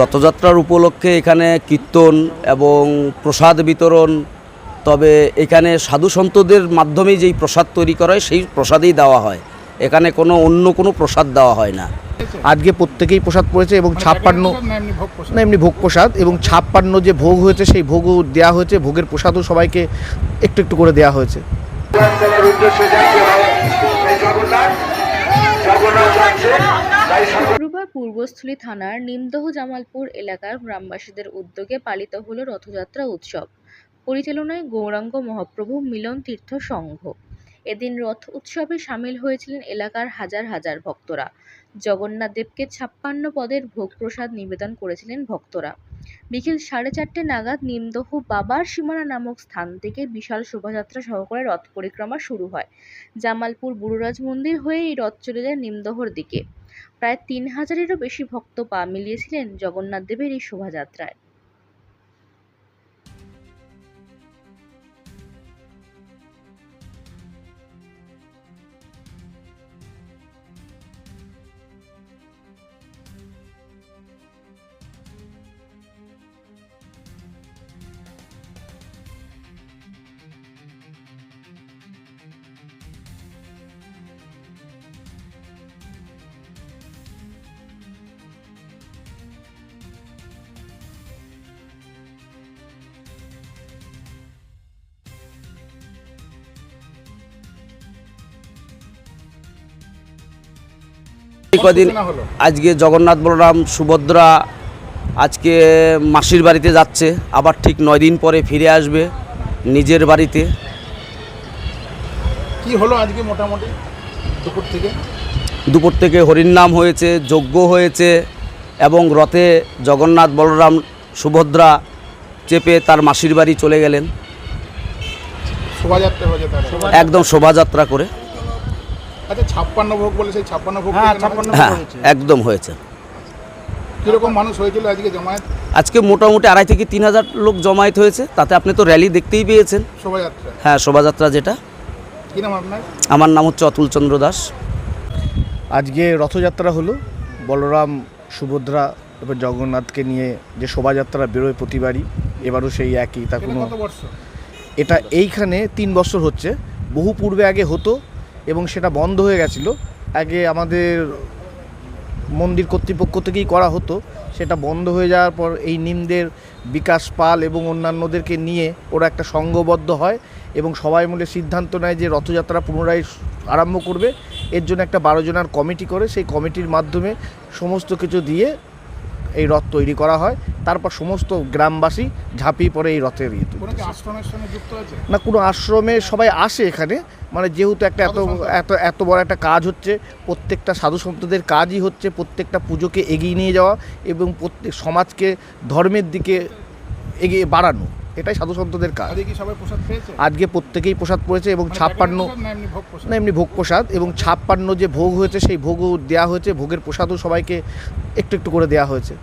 রথযাত্রার উপলক্ষে এখানে কীর্তন এবং প্রসাদ বিতরণ তবে এখানে সাধু সন্তদের মাধ্যমেই যেই প্রসাদ তৈরি করা হয় সেই প্রসাদেই দেওয়া হয়। এখানে কোনো অন্য কোনো প্রসাদ দেওয়া হয় না। আজকে প্রত্যেকেই প্রসাদ পড়েছে এবং ছাপ্পান্ন না এমনি ভোগ প্রসাদ? না এমনি ভোগ প্রসাদ এবং ছাপ্পান্ন যে ভোগ হয়েছে সেই ভোগও দেওয়া হয়েছে। ভোগের প্রসাদও সবাইকে একটু একটু করে দেওয়া হয়েছে। শুক্রবার পূর্বস্থলী থানার নিমদহ জামালপুর এলাকার গ্রামবাসীদের উদ্যোগে পালিত হল রথযাত্রা উৎসব। পরিচালনায় গৌরাঙ্গ মহাপ্রভু মিলন তীর্থ সংঘ। এদিন রথ উৎসবে সামিল হয়েছিলেন এলাকার হাজার হাজার ভক্তরা। জগন্নাথ দেবকে ছাপ্পান্ন পদের ভোগ প্রসাদ নিবেদন করেছিলেন ভক্তরা। বিকেল সাড়ে চারটে নাগাদ নিমদহ বাবার সীমানা নামক স্থান থেকে বিশাল শোভাযাত্রা সহকারে রথ পরিক্রমা শুরু হয়। জামালপুর বুড়োরাজ মন্দির হয়ে এই রথ চলে যায় নিমদহর দিকে। প্রায় তিন হাজারেরও বেশি ভক্ত পা মিলিয়েছিলেন জগন্নাথ দেবের এই শোভাযাত্রায়। কদিন আজকে জগন্নাথ বলরাম সুভদ্রা আজকে মাসির বাড়িতে যাচ্ছে। আবার ঠিক নয় দিন পরে ফিরে আসবে নিজের বাড়িতে। কি হলো আজকে মোটামুটি দুপুর থেকে? দুপুর থেকে হরিনাম হয়েছে যজ্ঞ হয়েছে এবং রথে জগন্নাথ বলরাম সুভদ্রা চেপে তার মাসির বাড়ি চলে গেলেন। শোভাযাত্রা। একদম শোভাযাত্রা করে। আচ্ছা ছাপ্পান্ন ভোগ বলে সেই ছাপ্পান্ন ভোগ হ্যাঁ, ছাপ্পান্ন হয়েছে? হ্যাঁ একদম হয়েছে। কীরকম মানুষ হয়েছিল আজকে জমায়েত? আজকে মোটামুটি আড়াই থেকে তিন হাজার লোক জমায়েত হয়েছে তাতে আপনি তো র্যালি দেখতেই পেয়েছেন। শোভাযাত্রা? হ্যাঁ শোভাযাত্রা যেটা। কি নাম আপনার? আমার নাম হচ্ছে অতুল চন্দ্র দাস। আজকে রথযাত্রা হলো। বলরাম সুভদ্রা এবার জগন্নাথকে নিয়ে যে শোভাযাত্রা বেরোয় প্রতিবারই এবারও সেই একই তা কোনো এটা এইখানে তিন বছর হচ্ছে। বহু পূর্বে আগে হতো এবং সেটা বন্ধ হয়ে গেছিল। আগে আমাদের মন্দির কর্তৃপক্ষ থেকেই করা হতো। সেটা বন্ধ হয়ে যাওয়ার পর এই নিমদের বিকাশ পাল এবং অন্যান্যদেরকে নিয়ে ওরা একটা সংঘবদ্ধ হয় এবং সবাই মিলে সিদ্ধান্ত নেয় যে রথযাত্রা পুনরায় আরম্ভ করবে। এর জন্য একটা বারো জনের কমিটি করে। সেই কমিটির মাধ্যমে সমস্ত কিছু দিয়ে এই রথ তৈরি করা হয়। তারপর সমস্ত গ্রামবাসী ঝাঁপিয়ে পড়ে এই রথের আছে? না কোনো আশ্রমে সবাই আসে এখানে। মানে যেহেতু একটা এত এত এত বড় একটা কাজ হচ্ছে প্রত্যেকটা সাধু সন্তদের কাজই হচ্ছে প্রত্যেকটা পুজোকে এগিয়ে নিয়ে যাওয়া এবং প্রত্যেক সমাজকে ধর্মের দিকে এগিয়ে বাড়ানো। এটাই সাধু সন্তদের কাজ। আজকে প্রসাদ আজকে প্রত্যেকেই প্রসাদ পড়েছে এবং মানে ছাপ্পান্ন না এমনি ভোগ প্রসাদ। এবং ছাপ্পান্ন যে ভোগ হয়েছে সেই ভোগও দেওয়া হয়েছে। ভোগের প্রসাদও সবাইকে একটু একটু করে দেওয়া হয়েছে।